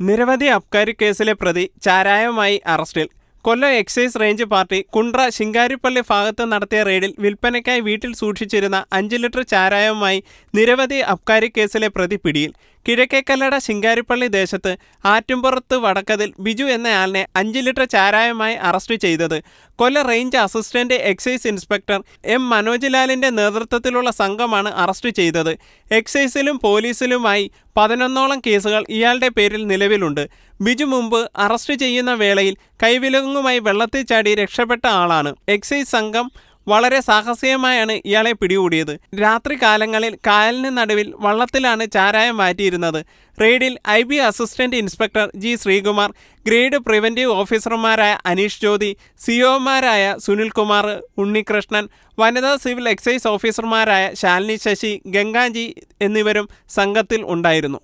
നിരവധി അബ്കാരി കേസിലെ പ്രതി ചാരായവുമായി അറസ്റ്റിൽ. Kollam excise range party Kundara Singaripalli ഭാഗത്ത് നടത്തിയ റെയ്ഡിൽ വിൽപ്പനയ്ക്കായി വീട്ടിൽ സൂക്ഷിച്ചിരുന്ന അഞ്ച് ലിറ്റർ ചാരായവുമായി നിരവധി അബ്കാരി കേസിലെ പ്രതി പിടിയിൽ. കിഴക്കേക്കല്ലട ശിങ്കാരിപ്പള്ളി ദേശത്ത് ആറ്റുംപുറത്ത് വടക്കതിൽ ബിജു എന്നയാളിനെ അഞ്ച് ലിറ്റർ ചാരായമായി അറസ്റ്റ് ചെയ്തത്. Kollam range assistant excise inspector M മനോജ്ലാലിന്റെ നേതൃത്വത്തിലുള്ള സംഘമാണ് അറസ്റ്റ് ചെയ്തത്. എക്സൈസിലും പോലീസിലുമായി പതിനൊന്നോളം കേസുകൾ ഇയാളുടെ പേരിൽ നിലവിലുണ്ട്. ബിജു മുമ്പ് അറസ്റ്റ് ചെയ്യുന്ന വേളയിൽ കൈവിലങ്ങുമായി വെള്ളത്തിൽ ചാടി രക്ഷപ്പെട്ട ആളാണ്. എക്സൈസ് സംഘം വളരെ സാഹസികമായാണ് ഇയാളെ പിടികൂടിയത്. രാത്രി കാലങ്ങളിൽ കായലിന് നടുവിൽ വള്ളത്തിലാണ് ചാരായം മാറ്റിയിരുന്നത് റെയ്ഡിൽ I B assistant inspector G Sreekumar grade preventive ഓഫീസർമാരായ അനീഷ് ജ്യോതി സിഒമാരായ സുനിൽകുമാർ ഉണ്ണികൃഷ്ണൻ വനിതാ സിവിൽ എക്സൈസ് ഓഫീസർമാരായ ശാലിനി ശശി ഗംഗാജി എന്നിവരും സംഘത്തിൽ ഉണ്ടായിരുന്നു.